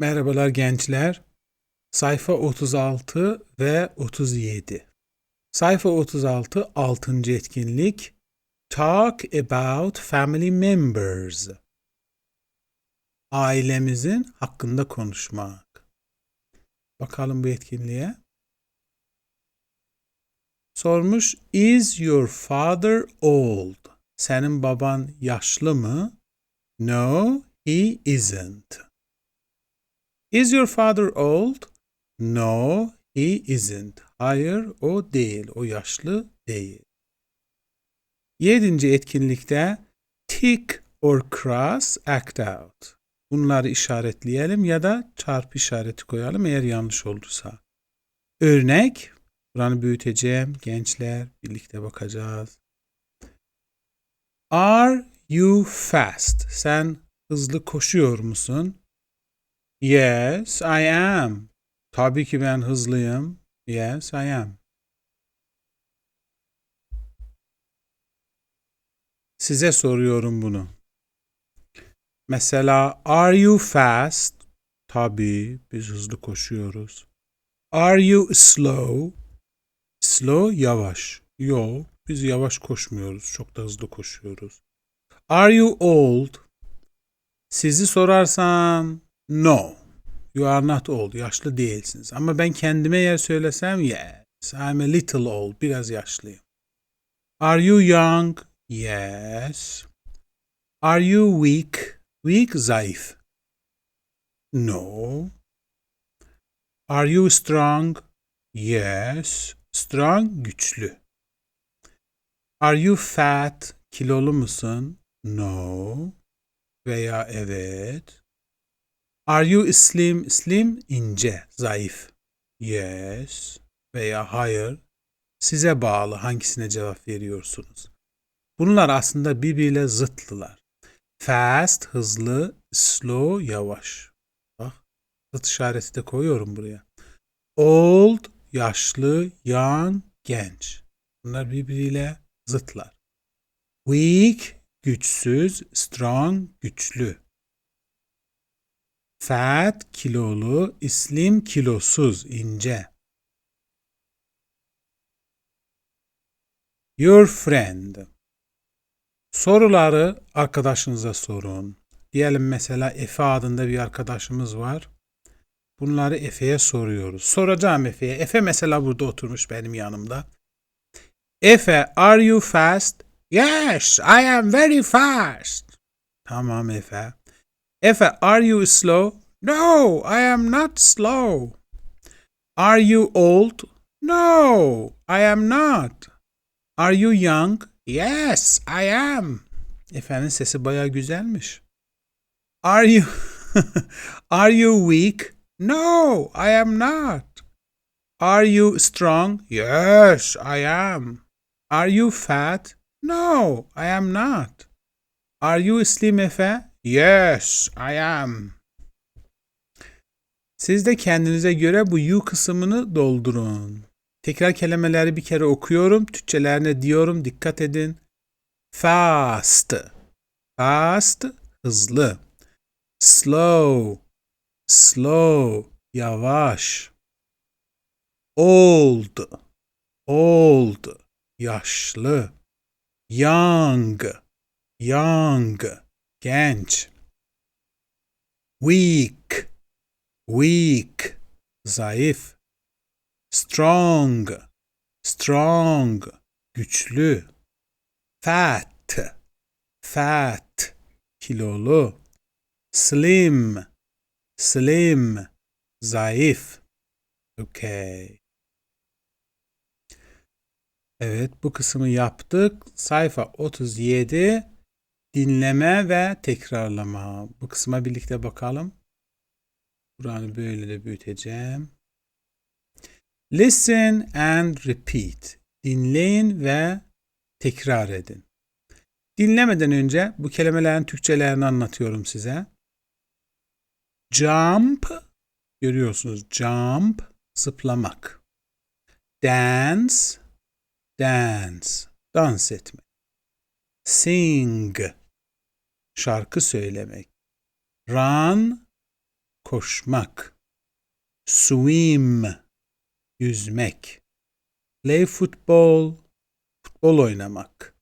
Merhabalar gençler. Sayfa 36 ve 37. Sayfa 36 6. etkinlik Talk about family members. Ailemizin hakkında konuşmak. Bakalım bu etkinliğe. Sormuş Is your father old? Senin baban yaşlı mı? No, he isn't. Is your father old? No, he isn't. Hayır, o değil. O yaşlı değil. Yedinci etkinlikte tick or cross act out. Bunları işaretleyelim ya da çarpı işareti koyalım eğer yanlış olursa. Örnek, buranı büyüteceğim. Gençler, birlikte bakacağız. Are you fast? Sen hızlı koşuyor musun? Yes, I am. Tabii ki ben hızlıyım. Yes, I am. Size soruyorum bunu. Mesela are you fast? Tabii biz hızlı koşuyoruz. Are you slow? Slow yavaş. Yo, biz yavaş koşmuyoruz. Çok da hızlı koşuyoruz. Are you old? Sizi sorarsam no. You are not old. Yaşlı değilsiniz. Ama ben kendime yer söylesem yes. I'm a little old. Biraz yaşlıyım. Are you young? Yes. Are you weak? Weak zayıf. No. Are you strong? Yes. Strong güçlü. Are you fat? Kilolu musun? No. Veya evet. Are you slim? Slim ince, zayıf. Yes veya hayır. Size bağlı hangisine cevap veriyorsunuz. Bunlar aslında birbiriyle zıtlılar. Fast hızlı, slow yavaş. Bak zıt işareti de koyuyorum buraya. Old yaşlı, young genç. Bunlar birbiriyle zıtlar. Weak güçsüz, strong güçlü. Fat kilolu, slim kilosuz, ince. Your friend. Soruları arkadaşınıza sorun. Diyelim mesela Efe adında bir arkadaşımız var. Bunları Efe'ye soruyoruz. Soracağım Efe'ye. Efe mesela burada oturmuş benim yanımda. Efe, are you fast? Yes, I am very fast. Tamam Efe. Efe, are you slow? No, I am not slow. Are you old? No, I am not. Are you young? Yes, I am. Efe'nin sesi baya güzelmiş. Are you Are you weak? No, I am not. Are you strong? Yes, I am. Are you fat? No, I am not. Are you slim Efe? Yes, I am. Siz de kendinize göre bu you kısmını doldurun. Tekrar kelimeleri bir kere okuyorum. Türkçelerine diyorum. Dikkat edin. Fast. Fast. Hızlı. Slow. Slow. Yavaş. Old. Old. Yaşlı. Young. Young. Genç. Weak. Weak. Zayıf. Strong. Strong. Güçlü. Fat. Fat. Kilolu. Slim. Slim. Zayıf. Okay. Evet bu kısmı yaptık. Sayfa 37 dinleme ve tekrarlama. Bu kısma birlikte bakalım. Buranı böyle de büyüteceğim. Listen and repeat. Dinleyin ve tekrar edin. Dinlemeden önce bu kelimelerin Türkçelerini anlatıyorum size. Jump görüyorsunuz. Jump zıplamak. Dance dance dans etmek. Sing şarkı söylemek. Run koşmak. Swim, yüzmek. Play football, futbol oynamak.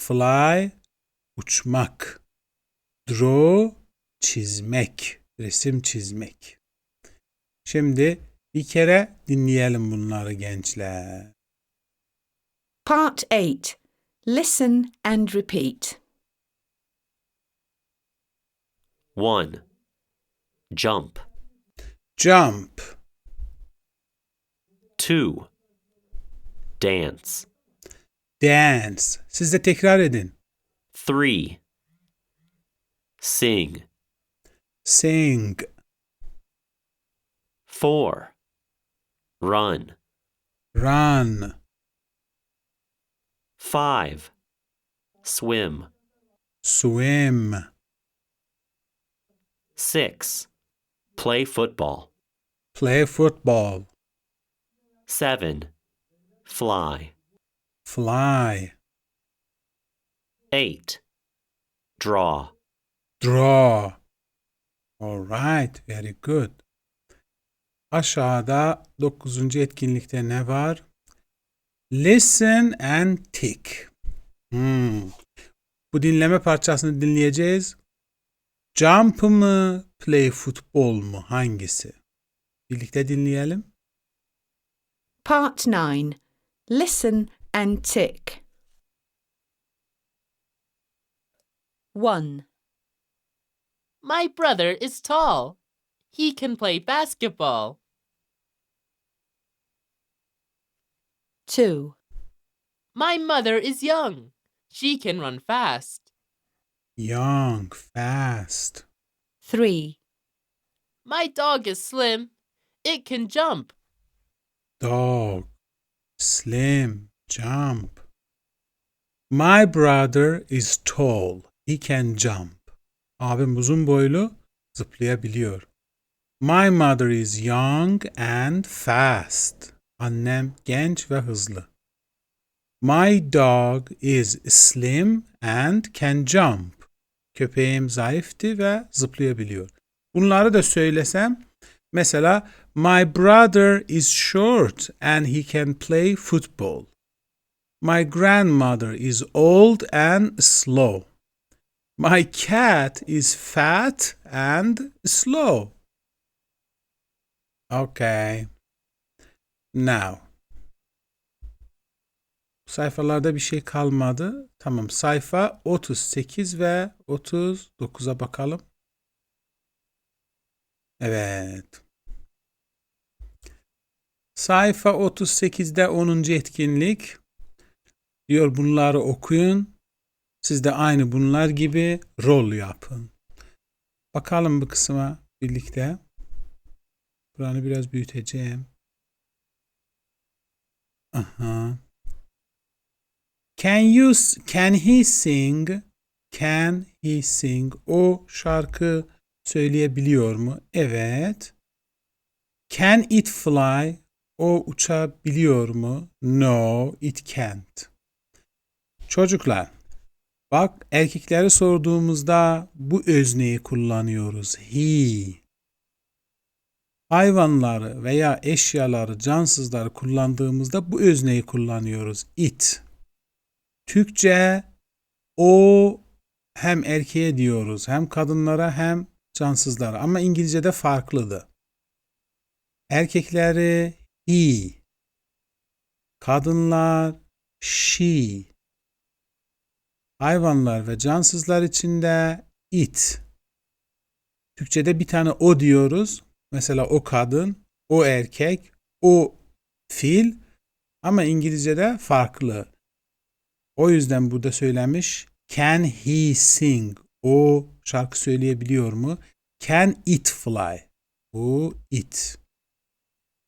Fly, uçmak. Draw, çizmek, resim çizmek. Şimdi bir kere dinleyelim bunları gençler. Part 8. Listen and repeat. 1. Jump. Jump, 2. Dance. dance. Siz de tekrar edin. 3. Sing. Sing, 4. Run. run, 5. Swim. swim, 6. Play football. play football, 7. Fly. fly, 8. Draw. draw. All right, very good. Aşağıda 9. etkinlikte ne var? Listen and tick. Hmm. Bu dinleme parçasını dinleyeceğiz. Jump mı, play football mu? Hangisi? Birlikte dinleyelim. Part 9. Listen and tick. 1, My brother is tall. He can play basketball. 2, My mother is young. She can run fast. Young, fast. 3, My dog is slim. It can jump. dog, slim, jump. My brother is tall. He can jump. Abim uzun boylu, zıplayabiliyor. My mother is young and fast. Annem genç ve hızlı. My dog is slim and can jump. Köpeğim zayıftı ve zıplayabiliyor. Bunları da söylesem mesela My brother is short and he can play football. My grandmother is old and slow. My cat is fat and slow. Okay. Now. Sayfalarda bir şey kalmadı. Tamam sayfa 38 ve 39'a bakalım. Evet. Sayfa 38'de 10. etkinlik diyor bunları okuyun. Siz de aynı bunlar gibi rol yapın. Bakalım bu kısma birlikte. Buranı biraz büyüteceğim. Aha. Can you can he sing? Can he sing? O şarkı söyleyebiliyor mu? Evet. Can it fly? O uçabiliyor mu? No, it can't. Çocuklar, bak erkekleri sorduğumuzda bu özneyi kullanıyoruz. He. Hayvanları veya eşyaları, cansızları kullandığımızda bu özneyi kullanıyoruz. It. Türkçe o hem erkeğe diyoruz, hem kadınlara hem cansızlara ama İngilizce'de farklıdır. Erkekleri he, kadınlar she, hayvanlar ve cansızlar içinde it. Türkçe'de bir tane o diyoruz. Mesela o kadın, o erkek, o fil ama İngilizce'de farklı. O yüzden burada söylemiş can he sing? O şarkı söyleyebiliyor mu? Can it fly? Bu it.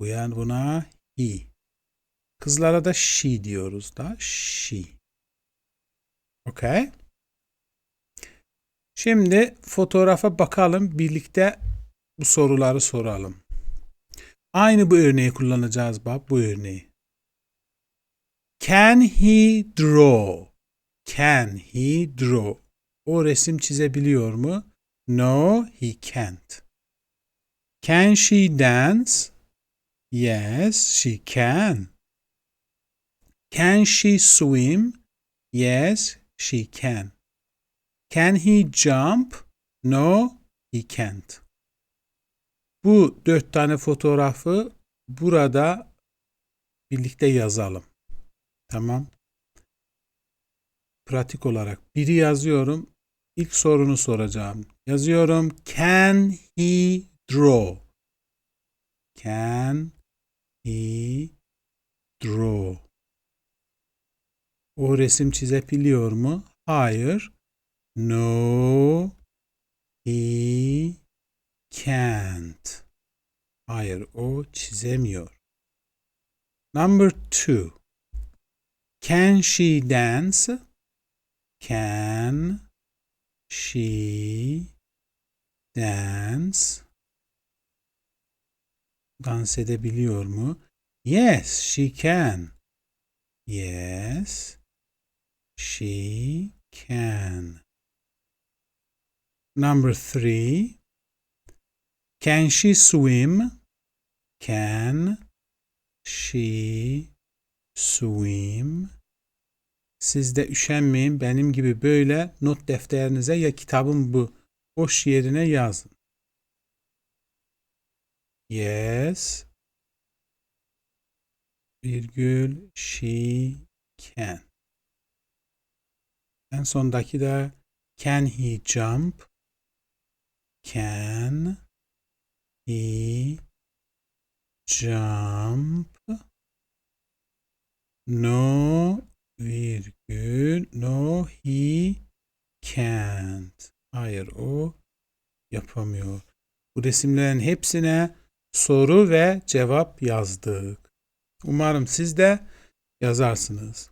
Bu yani buna he. Kızlara da she diyoruz da she. Okay. Şimdi fotoğrafa bakalım. Birlikte bu soruları soralım. Aynı bu örneği kullanacağız bak bu örneği. Can he draw? Can he draw? O resim çizebiliyor mu? No, he can't. Can she dance? Yes, she can. Can she swim? Yes, she can. Can he jump? No, he can't. Bu dört tane fotoğrafı burada birlikte yazalım. Tamam. Pratik olarak biri yazıyorum. İlk sorunu soracağım. Yazıyorum. Can he draw? Can he draw? O resim çizebiliyor mu? Hayır. No, he can't. Hayır, o çizemiyor. Number two. Can she dance? Can she dance? Dans edebiliyor mu? Yes, she can. Yes, she can. Number three. Can she swim? Can she swim? Siz de üşenmeyin benim gibi böyle not defterinize ya kitabın bu boş yerine yazın. Yes. Virgül she can. En sondaki de can he jump? Can he jump? No virgül no he can't. Hayır o yapamıyor. Bu resimlerin hepsine soru ve cevap yazdık. Umarım siz de yazarsınız.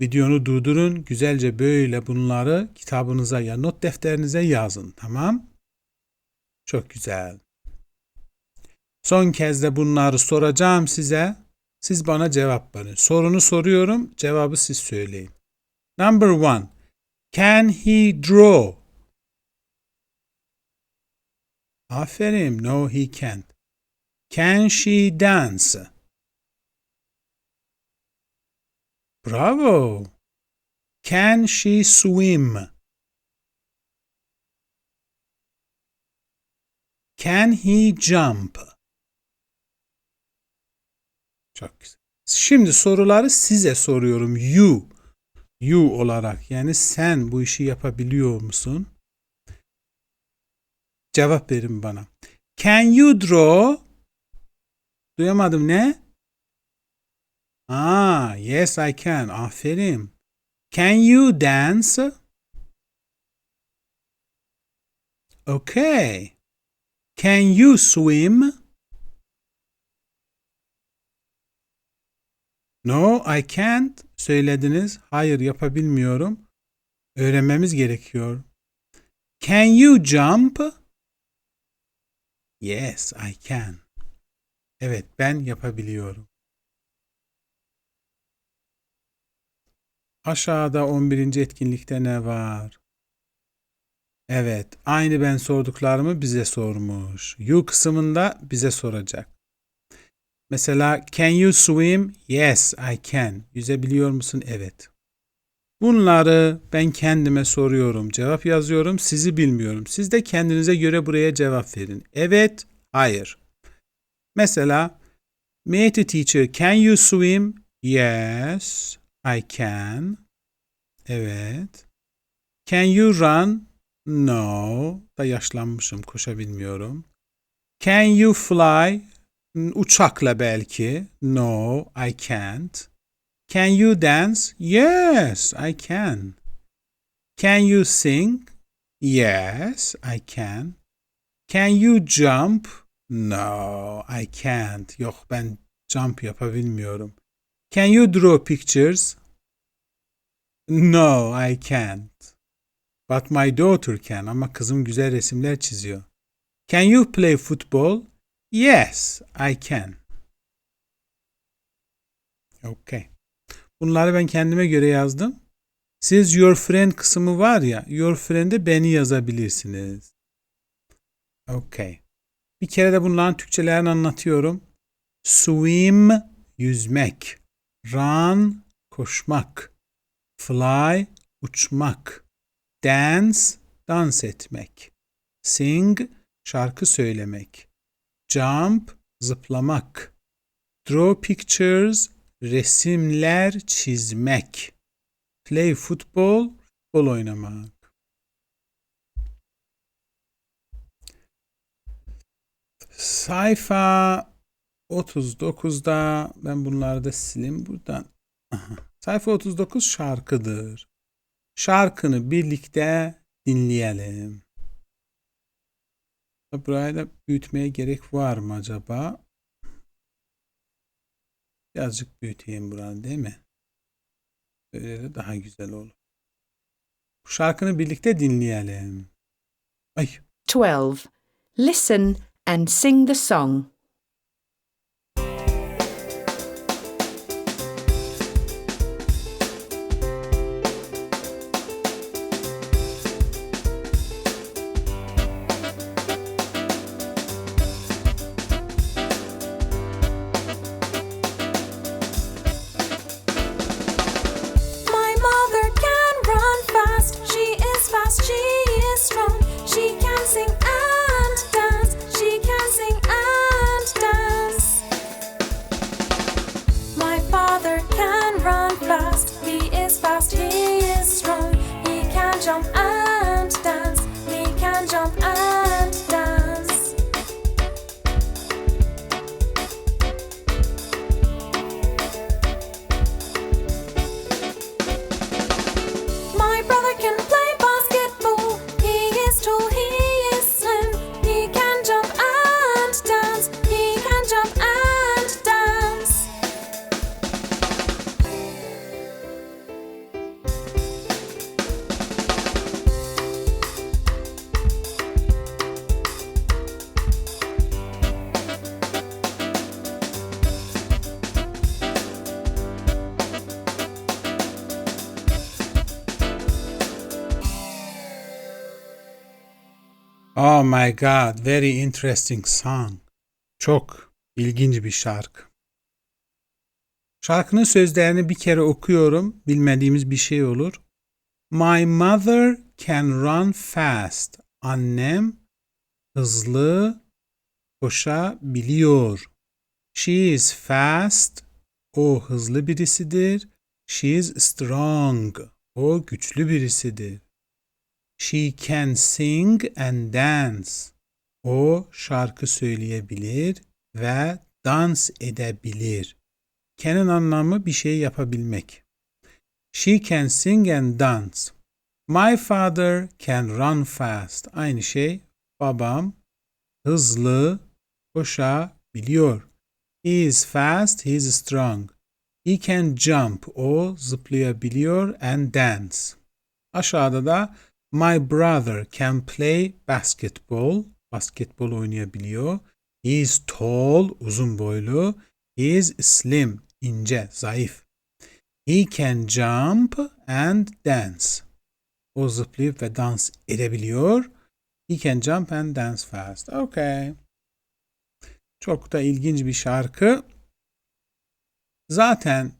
Videonu durdurun. Güzelce böyle bunları kitabınıza ya not defterinize yazın. Tamam? Çok güzel. Son kez de bunları soracağım size. Siz bana cevap verin. Sorunu soruyorum. Cevabı siz söyleyin. Number one. Can he draw? Aferin. No, he can't. Can she dance? Bravo. Can she swim? Can he jump? Çok güzel. Şimdi soruları size soruyorum. You. You olarak. Yani sen bu işi yapabiliyor musun? Cevap verin bana. Can you draw? Duyamadım ne? Ah, yes I can. Aferin. Can you dance? Okay. Can you swim? No, I can't. Söylediniz. Hayır, yapabilmiyorum. Öğrenmemiz gerekiyor. Can you jump? Yes, I can. Evet, ben yapabiliyorum. Aşağıda 11. etkinlikte ne var? Evet, aynı ben sorduklarımı bize sormuş. You kısmında bize soracak. Mesela can you swim? Yes, I can. Yüzebiliyor musun? Evet. Bunları ben kendime soruyorum. Cevap yazıyorum. Sizi bilmiyorum. Siz de kendinize göre buraya cevap verin. Evet, hayır. Mesela Meet teacher, can you swim? Yes, I can. Evet. Can you run? No. Da yaşlanmışım, koşabilmiyorum. Can you fly? Uçakla belki. No, I can't. Can you dance? Yes, I can. Can you sing? Yes, I can. Can you jump? No, I can't. Yok ben jump yapabilmiyorum. Can you draw pictures? No, I can't. But my daughter can. Ama kızım güzel resimler çiziyor. Can you play football? Yes, I can. Okay. Bunları ben kendime göre yazdım. Siz your friend kısmı var ya, your friend'e beni yazabilirsiniz. Okay. Bir kere de bunların Türkçelerini anlatıyorum. Swim, yüzmek. Run, koşmak. Fly, uçmak. Dance, dans etmek. Sing, şarkı söylemek. Jump, zıplamak. Draw pictures, resimler çizmek. Play football, futbol oynamak. Sayfa 39'da ben bunları da sileyim buradan. Aha. Sayfa 39 şarkıdır. Şarkını birlikte dinleyelim. Burayı da büyütmeye gerek var mı acaba? Birazcık büyüteyim buranı değil mi? Böyle de daha güzel olur. Bu şarkını birlikte dinleyelim. Ay 12. Listen and sing the song. Oh my god, very interesting song. Çok ilginç bir şarkı. Şarkının sözlerini bir kere okuyorum. Bilmediğimiz bir şey olur. My mother can run fast. Annem hızlı koşabiliyor. She is fast. O hızlı birisidir. She is strong. O güçlü birisidir. She can sing and dance. O şarkı söyleyebilir ve dans edebilir. Can'ın anlamı bir şey yapabilmek. She can sing and dance. My father can run fast. Aynı şey. Babam hızlı koşabiliyor. He is fast, he is strong. He can jump. O zıplayabiliyor and dance. Aşağıda da My brother can play basketball. Basketbol oynayabiliyor. He is tall, uzun boylu. He is slim, ince, zayıf. He can jump and dance. O zıplayıp ve dans edebiliyor. He can jump and dance fast. Okay. Çok da ilginç bir şarkı. Zaten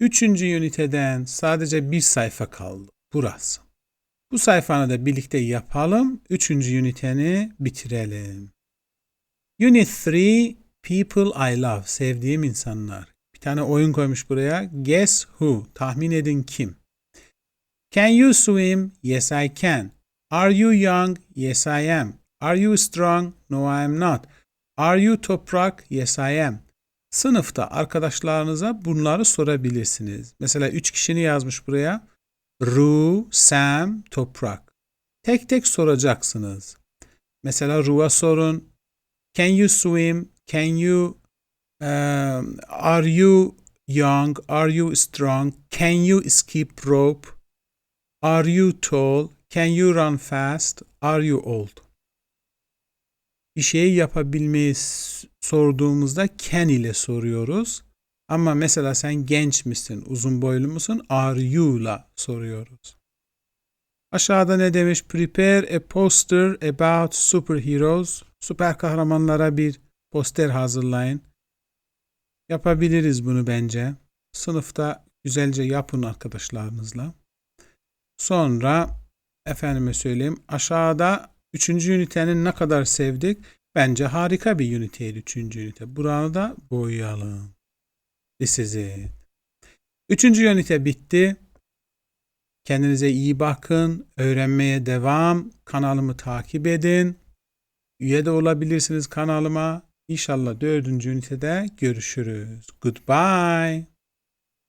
üçüncü üniteden sadece bir sayfa kaldı. Burası. Bu sayfanı da birlikte yapalım. Üçüncü üniteni bitirelim. Unit 3 People I Love. Sevdiğim insanlar. Bir tane oyun koymuş buraya. Guess who? Tahmin edin kim? Can you swim? Yes I can. Are you young? Yes I am. Are you strong? No I am not. Are you toprak? Yes I am. Sınıfta arkadaşlarınıza bunları sorabilirsiniz. Mesela üç kişini yazmış buraya. Ru, Sam, Toprak. Tek tek soracaksınız. Mesela Ru'ya sorun. Can you swim? Can you um, are you young? Are you strong? Can you skip rope? Are you tall? Can you run fast? Are you old? Bir şeyi yapabilmeyi sorduğumuzda can ile soruyoruz. Ama mesela sen genç misin, uzun boylu musun? Are you'la soruyoruz. Aşağıda ne demiş? Prepare a poster about superheroes. Süper kahramanlara bir poster hazırlayın. Yapabiliriz bunu bence. Sınıfta güzelce yapın arkadaşlarınızla. Sonra efendime söyleyeyim aşağıda 3. ünitenin ne kadar sevdik. Bence harika bir üniteydi 3. ünite. Buranı da boyayalım. This is it. Üçüncü ünite bitti. Kendinize iyi bakın. Öğrenmeye devam. Kanalımı takip edin. Üye de olabilirsiniz kanalıma. İnşallah dördüncü ünitede görüşürüz. Goodbye.